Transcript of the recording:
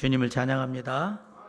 주님을 찬양합니다.